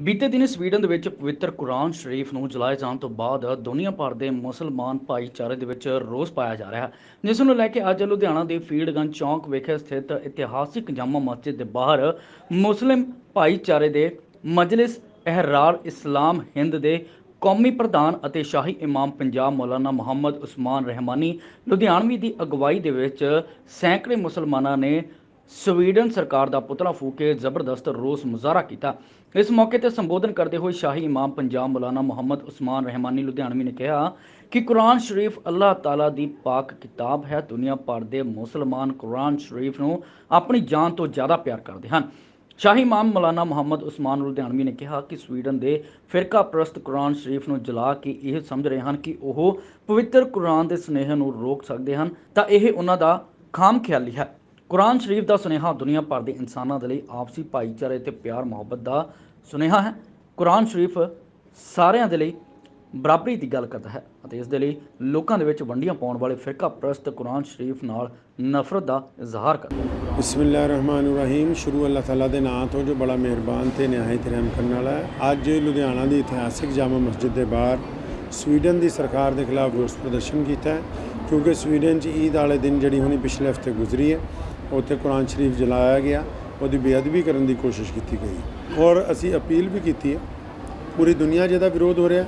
ਬੀਤੇ ਦਿਨ ਸਵੀਡਨ ਦੇ ਵਿੱਚ ਪਵਿੱਤਰ ਕੁਰਾਨ ਸ਼ਰੀਫ ਨੂੰ ਜਲਾਏ ਜਾਣ ਤੋਂ ਬਾਅਦ ਦੁਨੀਆ ਭਰ ਦੇ ਮੁਸਲਮਾਨ ਭਾਈਚਾਰੇ ਦੇ ਵਿੱਚ ਰੋਸ ਪਾਇਆ ਜਾ ਰਿਹਾ ਹੈ। ਜਿਸ ਨੂੰ ਲੈ ਕੇ ਅੱਜ ਲੁਧਿਆਣਾ ਦੇ ਫੀਲਡਗੰਜ ਚੌਂਕ ਵਿਖੇ ਸਥਿਤ ਇਤਿਹਾਸਿਕ ਜਾਮਾ ਮਸਜਿਦ ਦੇ ਬਾਹਰ ਮੁਸਲਿਮ ਭਾਈਚਾਰੇ ਦੇ ਮਜਲਿਸ ਅਹਿਰਾਰ ਇਸਲਾਮ ਹਿੰਦ ਦੇ ਕੌਮੀ ਪ੍ਰਧਾਨ ਅਤੇ ਸ਼ਾਹੀ ਇਮਾਮ ਪੰਜਾਬ ਮੌਲਾਨਾ ਮੁਹੰਮਦ ਉਸਮਾਨ ਰਹਿਮਾਨੀ, ਲੁਧਿਆਣਵੀ ਦੀ ਅਗਵਾਈ ਦੇ ਵਿੱਚ ਸੈਂਕੜੇ ਮੁਸਲਮਾਨਾਂ ਨੇ ਸਵੀਡਨ ਸਰਕਾਰ ਦਾ ਪੁਤਲਾ ਫੂਕ ਕੇ ਜ਼ਬਰਦਸਤ ਰੋਸ ਮੁਜ਼ਾਹਰਾ ਕੀਤਾ। ਇਸ ਮੌਕੇ ਤੇ ਸੰਬੋਧਨ ਕਰਦੇ ਹੋਏ ਸ਼ਾਹੀ ਇਮਾਮ ਪੰਜਾਬ ਮੌਲਾਨਾ ਮੁਹੰਮਦ ਉਸਮਾਨ ਰਹਿਮਾਨੀ ਲੁਧਿਆਣਵੀ ਨੇ ਕਿਹਾ ਕਿ ਕੁਰਾਨ ਸ਼ਰੀਫ ਅੱਲਾਹ ਤਾਲਾ ਦੀ ਪਾਕ ਕਿਤਾਬ ਹੈ। ਦੁਨੀਆ ਭਰ ਦੇ ਮੁਸਲਮਾਨ ਕੁਰਾਨ ਸ਼ਰੀਫ ਨੂੰ ਆਪਣੀ ਜਾਨ ਤੋਂ ਜ਼ਿਆਦਾ ਪਿਆਰ ਕਰਦੇ ਹਨ। ਸ਼ਾਹੀ ਇਮਾਮ ਮੌਲਾਨਾ ਮੁਹੰਮਦ ਉਸਮਾਨ ਲੁਧਿਆਣਵੀ ਨੇ ਕਿਹਾ ਕਿ ਸਵੀਡਨ ਦੇ ਫਿਰਕਾ ਪ੍ਰਸਤ ਕੁਰਾਨ ਸ਼ਰੀਫ ਨੂੰ ਜਲਾ ਕੇ ਇਹ ਸਮਝ ਰਹੇ ਹਨ ਕਿ ਉਹ ਪਵਿੱਤਰ ਕੁਰਾਨ ਦੇ ਸੁਨੇਹੇ ਨੂੰ ਰੋਕ ਸਕਦੇ ਹਨ। ਤਾਂ ਇਹ ਉਹਨਾਂ ਦਾ ਖਾਮ ਖਿਆਲੀ ਹੈ। ਕੁਰਾਨ ਸ਼ਰੀਫ ਦਾ ਸੁਨੇਹਾ ਦੁਨੀਆ ਭਰ ਦੇ ਇਨਸਾਨਾਂ ਦੇ ਲਈ ਆਪਸੀ ਭਾਈਚਾਰੇ ਤੇ ਪਿਆਰ, ਮੁਹੱਬਤ ਦਾ ਸੁਨੇਹਾ ਹੈ। ਕੁਰਾਨ ਸ਼ਰੀਫ ਸਾਰਿਆਂ ਦੇ ਲਈ ਬਰਾਬਰੀ ਦੀ ਗੱਲ ਕਰਦਾ ਹੈ ਅਤੇ ਇਸ ਦੇ ਲਈ ਲੋਕਾਂ ਦੇ ਵਿੱਚ ਵੰਡੀਆਂ ਪਾਉਣ ਵਾਲੇ ਫਿਰਕਾ ਪ੍ਰਸਤ ਕੁਰਾਨ ਸ਼ਰੀਫ ਨਾਲ ਨਫ਼ਰਤ ਦਾ ਇਜ਼ਹਾਰ ਕਰਦਾ ਹੈ। ਰਹੀਮ ਸ਼ੁਰੂ ਅੱਲਾਹ ਤਾਲਾ ਦੇ ਨਾਮ ਤੋਂ ਜੋ ਬੜਾ ਮਿਹਰਬਾਨ ਤੇ ਨਿਹਾਇਤ ਰਹਿਮ ਕਰਨ ਵਾਲਾ ਹੈ। ਅੱਜ ਲੁਧਿਆਣਾ ਦੀ ਇਤਿਹਾਸਿਕ ਜਾਮਾ ਮਸਜਿਦ ਦੇ ਬਾਹਰ ਸਵੀਡਨ ਦੀ ਸਰਕਾਰ ਦੇ ਖਿਲਾਫ ਰੋਸ ਪ੍ਰਦਰਸ਼ਨ ਕੀਤਾ ਹੈ। ਕਿਉਂਕਿ ਸਵੀਡਨ 'ਚ ਈਦ ਵਾਲੇ ਦਿਨ ਜਿਹੜੀ ਹੁਣੀ ਪਿਛਲੇ ਹਫ਼ਤੇ ਗੁਜ਼ਰੀ ਹੈ। ਉੱਥੇ ਕੁਰਾਨ ਸ਼ਰੀਫ ਜਲਾਇਆ ਗਿਆ, ਉਹਦੀ ਬੇਅਦਬੀ ਕਰਨ ਦੀ ਕੋਸ਼ਿਸ਼ ਕੀਤੀ ਗਈ। ਔਰ ਅਸੀਂ ਅਪੀਲ ਵੀ ਕੀਤੀ ਹੈ, ਪੂਰੀ ਦੁਨੀਆ ਜਿਹਦਾ ਵਿਰੋਧ ਹੋ ਰਿਹਾ,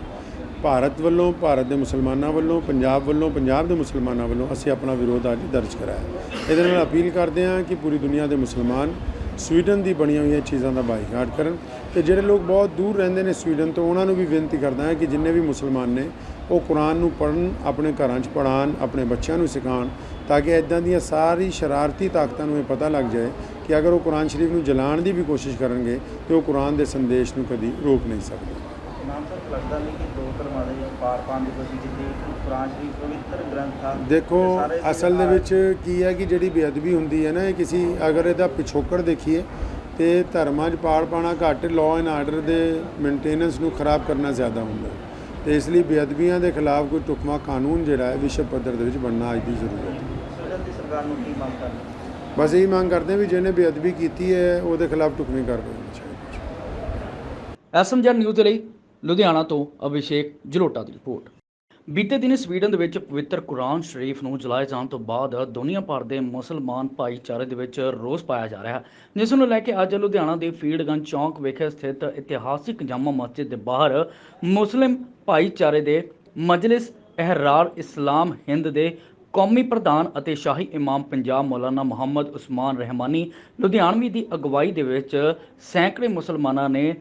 ਭਾਰਤ ਵੱਲੋਂ, ਭਾਰਤ ਦੇ ਮੁਸਲਮਾਨਾਂ ਵੱਲੋਂ, ਪੰਜਾਬ ਵੱਲੋਂ, ਪੰਜਾਬ ਦੇ ਮੁਸਲਮਾਨਾਂ ਵੱਲੋਂ ਅਸੀਂ ਆਪਣਾ ਵਿਰੋਧ ਅੱਜ ਦਰਜ ਕਰਾਇਆ ਇਹਦੇ ਨਾਲ ਅਪੀਲ ਕਰਦੇ ਹਾਂ ਕਿ ਪੂਰੀ ਦੁਨੀਆ ਦੇ ਮੁਸਲਮਾਨ ਸਵੀਡਨ ਦੀ ਬਣੀਆਂ ਹੋਈਆਂ ਚੀਜ਼ਾਂ ਦਾ ਬਾਈਕਾਟ ਕਰਨ। ਤੇ ਜਿਹੜੇ ਲੋਕ ਬਹੁਤ ਦੂਰ ਰਹਿੰਦੇ ਨੇ ਸਵੀਡਨ ਤੋਂ, ਉਹਨਾਂ ਨੂੰ ਵੀ ਬੇਨਤੀ ਕਰਦਾ ਹਾਂ ਕਿ ਜਿੰਨੇ ਵੀ ਮੁਸਲਮਾਨ ਨੇ, ਉਹ ਕੁਰਾਨ ਨੂੰ ਪੜ੍ਹਨ, ਆਪਣੇ ਘਰਾਂ 'ਚ ਪੜ੍ਹਾਉਣ, ਆਪਣੇ ਬੱਚਿਆਂ ਨੂੰ ਸਿਖਾਉਣ, ਤਾਂ ਕਿ ਇਦਾਂ ਦੀਆਂ ਸਾਰੀ ਸ਼ਰਾਰਤੀ ਤਾਕਤਾਂ ਨੂੰ ਇਹ ਪਤਾ ਲੱਗ ਜਾਏ ਕਿ ਅਗਰ ਉਹ ਕੁਰਾਨ ਸ਼ਰੀਫ ਨੂੰ ਜਲਾਉਣ ਦੀ ਵੀ ਕੋਸ਼ਿਸ਼ ਕਰਨਗੇ, ਤੇ ਉਹ ਕੁਰਾਨ ਦੇ ਸੰਦੇਸ਼ ਨੂੰ ਕਦੀ ਰੋਕ ਨਹੀਂ ਸਕਦੇ। ਨਾਮ ਸਰ, ਲੱਗਦਾ ਨਹੀਂ ਕਿ ਦੋ ਧਰਮਾਂ ਦੇ ਪਾਰ ਪਾਉਣ ਦੀ ਕੋਸ਼ਿਸ਼ ਕੀਤੀ ਕੁਰਾਨ ਸ਼ਰੀਫ ਪਵਿੱਤਰ ਗ੍ਰੰਥ ਆ ਦੇਖੋ ਅਸਲ ਦੇ ਵਿੱਚ ਕੀ ਹੈ ਕਿ ਜਿਹੜੀ ਬੇਅਦਬੀ ਹੁੰਦੀ ਹੈ ਨਾ ਇਹ ਕਿਸੇ ਅਗਰ ਇਹਦਾ ਪਿਛੋਕੜ ਦੇਖੀਏ ਤੇ ਧਰਮਾਂ 'ਚ ਪਾੜ ਪਾਣਾ ਘੱਟ ਲਾਅ ਐਂਡ ਆਰਡਰ ਦੇ ਮੇਨਟੇਨੈਂਸ ਨੂੰ ਖਰਾਬ ਕਰਨਾ ਜ਼ਿਆਦਾ ਹੁੰਦਾ। ਤੇ ਇਸ ਲਈ ਬੇਅਦਬੀਆਂ ਦੇ ਖਿਲਾਫ ਕੋਈ ਟੁਕਮਾ ਕਾਨੂੰਨ ਜਿਹੜਾ ਹੈ ਵਿਸ਼ਵ ਪੱਧਰ ਦੇ ਵਿੱਚ ਬਣਨਾ ਅੱਜ ਦੀ ਜ਼ਰੂਰਤ ਹੈ। ਸਵੀਡਨ ਦੀ ਸਰਕਾਰ ਨੂੰ ਕੀ ਮੰਗ ਕਰਨੀ ਬਸ ਇਹੀ ਮੰਗ ਕਰਦੇ ਹਾਂ ਵੀ ਜਿਹਨੇ ਬੇਅਦਬੀ ਕੀਤੀ ਹੈ ਉਹਦੇ ਖਿਲਾਫ ਟੁਕਮੀ ਕਾਰਵਾਈ ਹੋਣੀ ਚਾਹੀਦੀ ਹੈ ਐਸਐਮਜਨ ਨਿਊਜ਼ ਦੇ ਲਈ ਲੁਧਿਆਣਾ ਤੋਂ ਅਭਿਸ਼ੇਕ ਜਲੋਟਾ ਦੀ ਰਿਪੋਰਟ। ਬੀਤੇ ਦਿਨ ਸਵੀਡਨ ਦੇ ਵਿੱਚ ਪਵਿੱਤਰ ਕੁਰਾਨ ਸ਼ਰੀਫ ਨੂੰ ਜਲਾਏ ਜਾਣ ਤੋਂ ਬਾਅਦ ਦੁਨੀਆ ਭਰ ਦੇ ਮੁਸਲਮਾਨ ਭਾਈਚਾਰੇ ਦੇ ਵਿੱਚ ਰੋਸ ਪਾਇਆ ਜਾ ਰਿਹਾ ਹੈ। ਜਿਸ ਨੂੰ ਲੈ ਕੇ ਅੱਜ ਲੁਧਿਆਣਾ ਦੇ ਫੀਲਡਗੰਜ ਚੌਂਕ ਵਿਖੇ ਸਥਿਤ ਇਤਿਹਾਸਿਕ ਜਾਮਾ ਮਸਜਿਦ ਦੇ ਬਾਹਰ ਮੁਸਲਿਮ ਭਾਈਚਾਰੇ ਦੇ ਮਜਲਿਸ ਅਹਿਰਾਰ ਇਸਲਾਮ ਹਿੰਦ ਦੇ ਕੌਮੀ ਪ੍ਰਧਾਨ ਅਤੇ ਸ਼ਾਹੀ ਇਮਾਮ ਪੰਜਾਬ ਮੌਲਾਨਾ ਮੁਹੰਮਦ ਉਸਮਾਨ ਰਹਿਮਾਨੀ, ਲੁਧਿਆਣਵੀ ਦੀ ਅਗਵਾਈ ਦੇ ਵਿੱਚ ਸੈਂਕੜੇ ਮੁਸਲਮਾਨਾਂ ਨੇ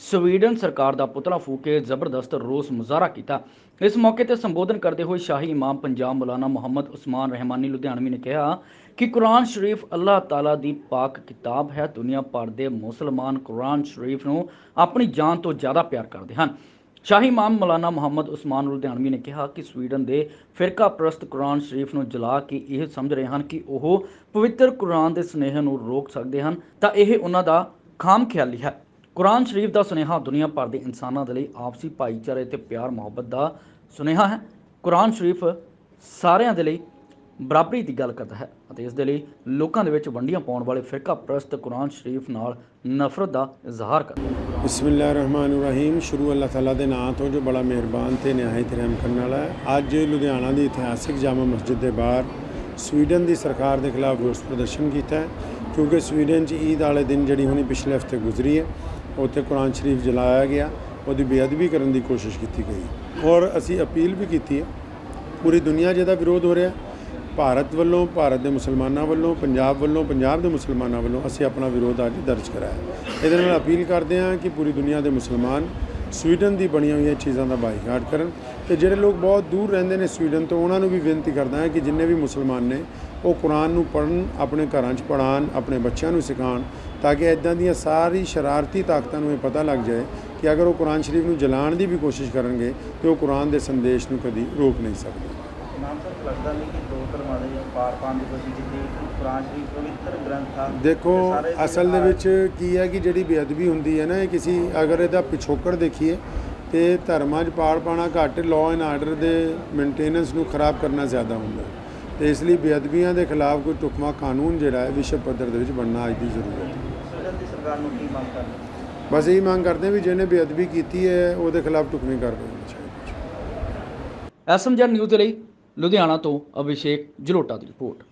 ਸਵੀਡਨ ਸਰਕਾਰ ਦਾ ਪੁਤਲਾ ਫੂਕ ਕੇ ਜ਼ਬਰਦਸਤ ਰੋਸ ਮੁਜ਼ਾਹਰਾ ਕੀਤਾ। ਇਸ ਮੌਕੇ ਤੇ ਸੰਬੋਧਨ ਕਰਦੇ ਹੋਏ ਸ਼ਾਹੀ ਇਮਾਮ ਪੰਜਾਬ ਮੌਲਾਨਾ ਮੁਹੰਮਦ ਉਸਮਾਨ ਰਹਿਮਾਨੀ ਲੁਧਿਆਣਵੀ ਨੇ ਕਿਹਾ ਕਿ ਕੁਰਾਨ ਸ਼ਰੀਫ ਅੱਲਾਹ ਤਾਲਾ ਦੀ ਪਾਕ ਕਿਤਾਬ ਹੈ। ਦੁਨੀਆ ਭਰ ਦੇ ਮੁਸਲਮਾਨ ਕੁਰਾਨ ਸ਼ਰੀਫ ਨੂੰ ਆਪਣੀ ਜਾਨ ਤੋਂ ਜ਼ਿਆਦਾ ਪਿਆਰ ਕਰਦੇ ਹਨ। ਸ਼ਾਹੀ ਇਮਾਮ ਮੌਲਾਨਾ ਮੁਹੰਮਦ ਉਸਮਾਨ ਲੁਧਿਆਣਵੀ ਨੇ ਕਿਹਾ ਕਿ ਸਵੀਡਨ ਦੇ ਫਿਰਕਾ ਪ੍ਰਸਤ ਕੁਰਾਨ ਸ਼ਰੀਫ ਨੂੰ ਜਲਾ ਕੇ ਇਹ ਸਮਝ ਰਹੇ ਹਨ ਕਿ ਉਹ ਪਵਿੱਤਰ ਕੁਰਾਨ ਦੇ ਸੁਨੇਹੇ ਨੂੰ ਰੋਕ ਸਕਦੇ ਹਨ। ਤਾਂ ਇਹ ਉਹਨਾਂ ਦਾ ਖਾਮ ਖਿਆਲੀ ਹੈ। ਕੁਰਾਨ ਸ਼ਰੀਫ ਦਾ ਸੁਨੇਹਾ ਦੁਨੀਆ ਭਰ ਦੇ ਇਨਸਾਨਾਂ ਦੇ ਲਈ ਆਪਸੀ ਭਾਈਚਾਰੇ ਤੇ ਪਿਆਰ, ਮੁਹੱਬਤ ਦਾ ਸੁਨੇਹਾ ਹੈ। ਕੁਰਾਨ ਸ਼ਰੀਫ ਸਾਰਿਆਂ ਦੇ ਲਈ ਬਰਾਬਰੀ ਦੀ ਗੱਲ ਕਰਦਾ ਹੈ ਅਤੇ ਇਸ ਦੇ ਲਈ ਲੋਕਾਂ ਦੇ ਵਿੱਚ ਵੰਡੀਆਂ ਪਾਉਣ ਵਾਲੇ ਫਿਰਕਾ ਪ੍ਰਸਤ ਕੁਰਾਨ ਸ਼ਰੀਫ ਨਾਲ ਨਫ਼ਰਤ ਦਾ ਇਜ਼ਹਾਰ ਕਰਦਾ ਹੈ। ਰਹੀਮ ਸ਼ੁਰੂ ਅੱਲਾਹ ਤਾਲਾ ਦੇ ਨਾਮ ਤੋਂ ਜੋ ਬੜਾ ਮਿਹਰਬਾਨ ਤੇ ਨਿਹਾਇਤ ਰਹਿਮ ਕਰਨ ਵਾਲਾ ਹੈ। ਅੱਜ ਲੁਧਿਆਣਾ ਦੀ ਇਤਿਹਾਸਿਕ ਜਾਮਾ ਮਸਜਿਦ ਦੇ ਬਾਹਰ ਸਵੀਡਨ ਦੀ ਸਰਕਾਰ ਦੇ ਖਿਲਾਫ ਰੋਸ ਪ੍ਰਦਰਸ਼ਨ ਕੀਤਾ ਹੈ। ਕਿਉਂਕਿ ਸਵੀਡਨ 'ਚ ਈਦ ਵਾਲੇ ਦਿਨ ਜਿਹੜੀ ਹੁਣੀ ਪਿਛਲੇ ਹਫ਼ਤੇ ਗੁਜ਼ਰੀ ਹੈ। ਉੱਥੇ ਕੁਰਾਨ ਸ਼ਰੀਫ ਜਲਾਇਆ ਗਿਆ, ਉਹਦੀ ਬੇਅਦਬੀ ਕਰਨ ਦੀ ਕੋਸ਼ਿਸ਼ ਕੀਤੀ ਗਈ। ਔਰ ਅਸੀਂ ਅਪੀਲ ਵੀ ਕੀਤੀ ਹੈ, ਪੂਰੀ ਦੁਨੀਆ ਜਿਹਦਾ ਵਿਰੋਧ ਹੋ ਰਿਹਾ, ਭਾਰਤ ਵੱਲੋਂ, ਭਾਰਤ ਦੇ ਮੁਸਲਮਾਨਾਂ ਵੱਲੋਂ, ਪੰਜਾਬ ਵੱਲੋਂ, ਪੰਜਾਬ ਦੇ ਮੁਸਲਮਾਨਾਂ ਵੱਲੋਂ ਅਸੀਂ ਆਪਣਾ ਵਿਰੋਧ ਅੱਜ ਦਰਜ ਕਰਾਇਆ ਇਹਦੇ ਨਾਲ ਅਪੀਲ ਕਰਦੇ ਹਾਂ ਕਿ ਪੂਰੀ ਦੁਨੀਆ ਦੇ ਮੁਸਲਮਾਨ ਸਵੀਡਨ ਦੀ ਬਣੀਆਂ ਹੋਈਆਂ ਚੀਜ਼ਾਂ ਦਾ ਬਾਈਕਾਟ ਕਰਨ। ਤੇ ਜਿਹੜੇ ਲੋਕ ਬਹੁਤ ਦੂਰ ਰਹਿੰਦੇ ਨੇ ਸਵੀਡਨ ਤੋਂ, ਉਹਨਾਂ ਨੂੰ ਵੀ ਬੇਨਤੀ ਕਰਦਾ ਹਾਂ ਕਿ ਜਿੰਨੇ ਵੀ ਮੁਸਲਮਾਨ ਨੇ, ਉਹ ਕੁਰਾਨ ਨੂੰ ਪੜ੍ਹਨ, ਆਪਣੇ ਘਰਾਂ 'ਚ ਪੜ੍ਹਾਉਣ, ਆਪਣੇ ਬੱਚਿਆਂ ਨੂੰ ਸਿਖਾਉਣ, ਤਾਂ ਕਿ ਇਦਾਂ ਦੀਆਂ ਸਾਰੀ ਸ਼ਰਾਰਤੀ ਤਾਕਤਾਂ ਨੂੰ ਇਹ ਪਤਾ ਲੱਗ ਜਾਏ ਕਿ ਅਗਰ ਉਹ ਕੁਰਾਨ ਸ਼ਰੀਫ ਨੂੰ ਜਲਾਉਣ ਦੀ ਵੀ ਕੋਸ਼ਿਸ਼ ਕਰਨਗੇ, ਤੇ ਉਹ ਕੁਰਾਨ ਦੇ ਸੰਦੇਸ਼ ਨੂੰ ਕਦੀ ਰੋਕ ਨਹੀਂ ਸਕਦੇ। ਨਾਮ ਸਰ, ਲੱਗਦਾ ਨਹੀਂ ਕਿ ਦੋ ਧਰਮਾਂ ਦੇ ਪਾਰ ਪਾਉਣ ਦੀ ਕੋਸ਼ਿਸ਼ ਕੀਤੀ। ਕੁਰਾਨ ਸ਼ਰੀਫ ਪਵਿੱਤਰ ਗ੍ਰੰਥ ਆ ਦੇਖੋ ਅਸਲ ਦੇ ਵਿੱਚ ਕੀ ਹੈ ਕਿ ਜਿਹੜੀ ਬੇਅਦਬੀ ਹੁੰਦੀ ਹੈ ਨਾ ਇਹ ਕਿਸੇ ਅਗਰ ਇਹਦਾ ਪਿਛੋਕੜ ਦੇਖੀਏ ਤੇ ਧਰਮਾਂ 'ਚ ਪਾੜ ਪਾਣਾ ਘੱਟ ਲਾਅ ਐਂਡ ਆਰਡਰ ਦੇ ਮੇਨਟੇਨੈਂਸ ਨੂੰ ਖਰਾਬ ਕਰਨਾ ਜ਼ਿਆਦਾ ਹੁੰਦਾ। ਤੇ ਇਸ ਲਈ ਬੇਅਦਬੀਆਂ ਦੇ ਖਿਲਾਫ ਕੋਈ ਟੁਕਮਾ ਕਾਨੂੰਨ ਜਿਹੜਾ ਹੈ ਵਿਸ਼ਵ ਪੱਧਰ ਦੇ ਵਿੱਚ ਬਣਨਾ ਅੱਜ ਦੀ ਜ਼ਰੂਰਤ ਹੈ। ਸਵੀਡਨ ਦੀ ਸਰਕਾਰ ਨੂੰ ਕੀ ਮੰਗ ਕਰਨੀ ਬਸ ਇਹੀ ਮੰਗ ਕਰਦੇ ਹਾਂ ਵੀ ਜਿਹਨੇ ਬੇਅਦਬੀ ਕੀਤੀ ਹੈ ਉਹਦੇ ਖਿਲਾਫ ਢੁਕਵੀਂ ਕਾਰਵਾਈ ਹੋਣੀ ਚਾਹੀਦੀ ਹੈ ਐਸਐਮਜੀ ਨਿਊਜ਼ ਦੇ ਲਈ ਲੁਧਿਆਣਾ ਤੋਂ ਅਭਿਸ਼ੇਕ ਜਲੋਟਾ ਦੀ ਰਿਪੋਰਟ।